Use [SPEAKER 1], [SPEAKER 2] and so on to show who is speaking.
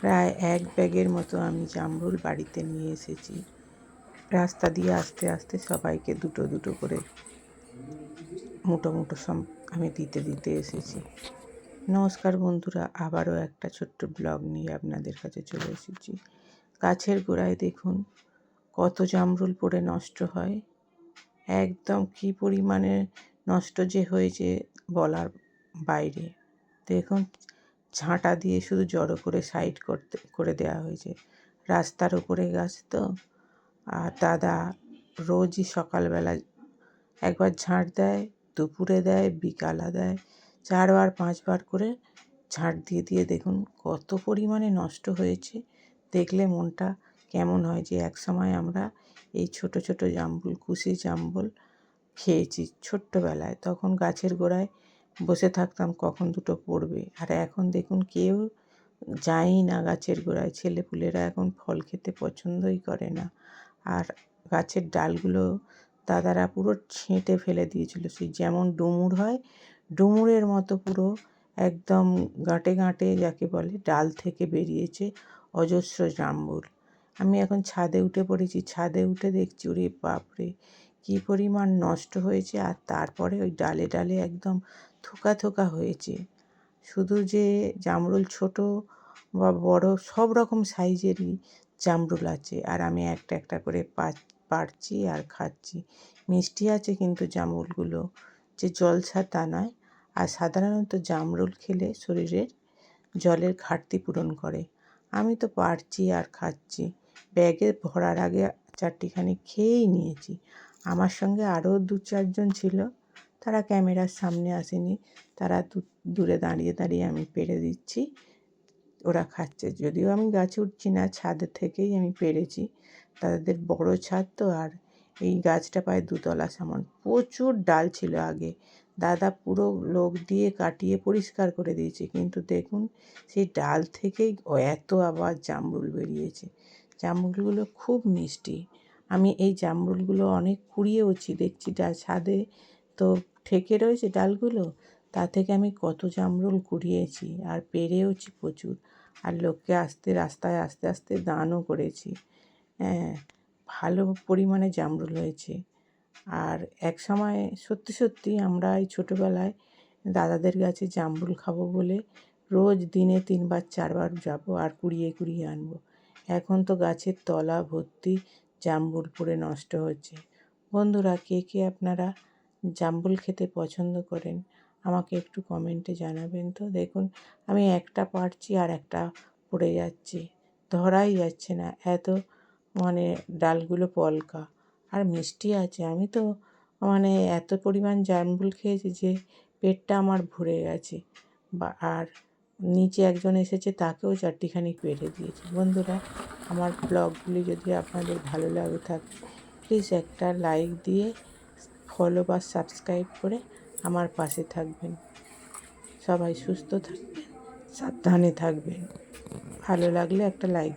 [SPEAKER 1] প্রায় এক ব্যাগের মতো আমি জামরুল বাড়িতে নিয়ে এসেছি। রাস্তা দিয়ে আস্তে আস্তে সবাইকে দুটো দুটো করে মুটো মুটো সম আমি দিতে দিতে এসেছি। নমস্কার বন্ধুরা, আবারও একটা ছোট্ট ব্লগ নিয়ে আপনাদের কাছে চলে এসেছি। গাছের গোড়ায় দেখুন কত জামরুল পড়ে নষ্ট হয়। একদম কী পরিমাণে নষ্ট যে হয়েছে বলার বাইরে। দেখুন ঝাঁটা দিয়ে শুধু জড়ো করে সাইড করতে, করে দেওয়া হয়েছে। রাস্তার উপরে গাছ তো। আর দাদা রোজই সকালবেলা একবার ঝাঁট দেয়, দুপুরে দেয়, বিকালে দেয়। চারবার, পাঁচবার করে ঝাঁট দিয়ে দিয়ে দেখুন কত পরিমাণে নষ্ট হয়েছে। দেখলে মনটা কেমন হয় যে এক সময় আমরা এই ছোট ছোট জাম্বুল, কুশি জাম্বুল খেয়েছি ছোট্টবেলায়। তখন গাছের গোড়ায় বসে থাকতাম, কখন দুটো পড়বে। আর এখন দেখুন, কেউ যায়ই না গাছের গোড়ায়। ছেলেপুলেরা এখন ফল খেতে পছন্দই করে না। আর গাছের ডালগুলো দাদারা পুরো ছেঁটে ফেলে দিয়েছিল। সেই যেমন ডুমুর হয়, ডুমুরের মতো পুরো একদম গাঁটে গাঁটে যাকে বলে ডাল থেকে বেরিয়েছে অজস্র জাম্বুল আমি এখন ছাদে উঠে পড়েছি। ছাদে উঠে দেখছি, ওরে বাপরে! কী পরিমাণ নষ্ট হয়েছে। আর তারপরে ওই ডালে ডালে একদম থোকা থোকা হয়েছে। শুধু যে জামরুল ছোট বা বড় সব রকম সাইজেরই জামরুল আছে। আর আমি একটা একটা করে পাড়ছি আর খাচ্ছি। মিষ্টি আছে কিন্তু জামরুলগুলো। যে জলছা তা নয়। আর সাধারণত জামরুল খেলে শরীরের জলের ঘাটতি পূরণ করে। আমি তো পারছি আর খাচ্ছি। ব্যাগে ভরার আগে চারটিখানি খেয়েই নিয়েছি। আমার সঙ্গে আরও দু চারজন ছিল। তারা ক্যামেরার সামনে আসেনি। তারা দূরে দাঁড়িয়ে দাঁড়িয়ে আমি পেরে দিচ্ছি। ওরা খাচ্ছে। যদিও আমি গাছে উঠছি না, ছাদ থেকেই আমি পেরেছি। তাদের বড় ছাদ তো, আর এই গাছটা প্রায় দুতলা সমান। প্রচুর ডাল ছিল আগে। দাদা পুরো লোক দিয়ে কাটিয়ে পরিষ্কার করে দিয়েছে। কিন্তু দেখুন, সেই ডাল থেকেই এত আবার জামরুল বেরিয়েছে। জামরুলগুলো খুব মিষ্টি। আমি এই জামরুলগুলো অনেক কুড়িয়েওছি। দেখছি ছাদে তো ঠেকে রয়েছে ডালগুলো? তা থেকে আমি কত জামরুল কুড়িয়েছি আর পেরেওছি প্রচুর। আর লোককে আসতে রাস্তায় আস্তে আস্তে দানও করেছি। হ্যাঁ ভালো পরিমাণে জামরুল হয়েছে। আর এক সময় সত্যি সত্যি আমরা এই ছোটোবেলায় দাদাদের গাছে জামরুল খাব বলে রোজ দিনে তিনবার, চারবার যাব আর কুড়িয়ে কুড়িয়ে আনব। এখন তো গাছের তলা ভর্তি জামরুল পড়ে নষ্ট হচ্ছে। বন্ধুরা, কে কে আপনারা জামরুল খেতে পছন্দ করেন, আমাকে একটু কমেন্টে জানাবেন তো। দেখুন, আমি একটা পারছি আর একটা পড়ে যাচ্ছে। ধরাই যাচ্ছে না, এত মানে ডালগুলো পলকা। আর মিষ্টি আছে, আমি তো মানে এত পরিমাণ জামরুল খেয়েছি যে পেটটা আমার ভরে গেছে। বা, আর নিচে একজন এসেছে, তাকেও চারটিখানি পেরে দিয়েছি। বন্ধুরা, আমার ব্লগগুলি যদি আপনাদের ভালো লাগে থাকে প্লিজ একটা লাইক দিয়ে ফলো বা সাবস্ক্রাইব করে আমার পাশে থাকবেন। সবাই সুস্থ থাকবেন, সাবধানে থাকবেন। ভালো লাগলে একটা লাইক